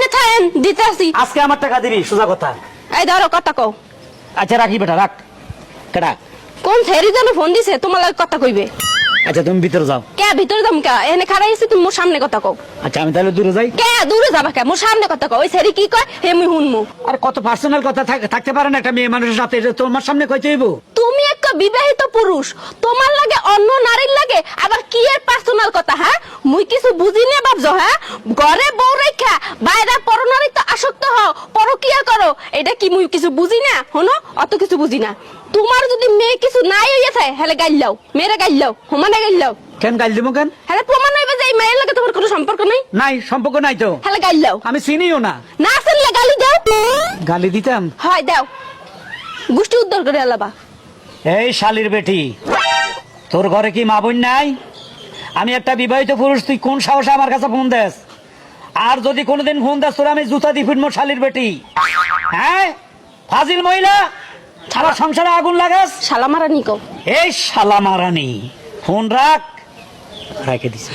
থাকেন আজকে আমার টাকা দিবি সোজা কথা। এই ধরো কথা কও। আচ্ছা রাখি বেটা রাখ। কেডা? কোন যেন ফোন দিছে তোমার লাগে কথা কইবে? আচ্ছা তুমি ভিতরে যাও। কে ভিতরে যাম কে? খাড়াই আছি তুমি মোর সামনে কথা কও। আচ্ছা আমি তাহলে দূরে যাই। কে দূরে যাবা কে? মোর সামনে কথা কও। ওই ছেড়ি কি কয়? হে মুই আর কত পার্সোনাল কথা থাকতে পারে না একটা মেয়ে মানুষের সাথে এটা তোমার সামনে কইতে হইব? তুমি একটা বিবাহিত পুরুষ। তোমার লাগে অন্য নারীর লাগে আবার কি এর পার্সোনাল কথা হ্যাঁ? মুই কিছু বুঝি না ভাবছ হ্যাঁ? ঘরে বউ রেখা বাইরে পরনারীতে আসক্ত হও পরকিয়া করো। এটা কি মুই কিছু বুঝি না? হনো অত কিছু বুঝি না। তোমার যদি মেয়ে কিছু নাই হইয়া থাকে হেলে গাইলাও মেয়েরা গাইলাও সমানে গাইলাও কেন গাল দিব কেন? হেলে প্রমাণ হইবে যে এই মেয়ের লাগে তোমার কোনো সম্পর্ক নাই? নাই সম্পর্ক নাই তো। হেলে গাইলাও আমি চিনিও না। না শুনলে গালি দাও। গালি দিতাম। হয় দাও। গোষ্ঠী উদ্ধার করে আলাবা। এই শালির বেটি তোর ঘরে কি মা বোন নাই? আমি একটা বিবাহিত পুরুষ তুই কোন সাহসে আমার কাছে ফোন দেস? আর যদি কোনোদিন ফোন দাস তোর আমি জুতা দিয়ে ফিরবো শালির বেটি। হ্যাঁ? ফাজিল মহিলা সারা সংসারে আগুন লাগাস? শালামারানি কো এই শালামারানি ফোন রাখ। রেখে দিছে।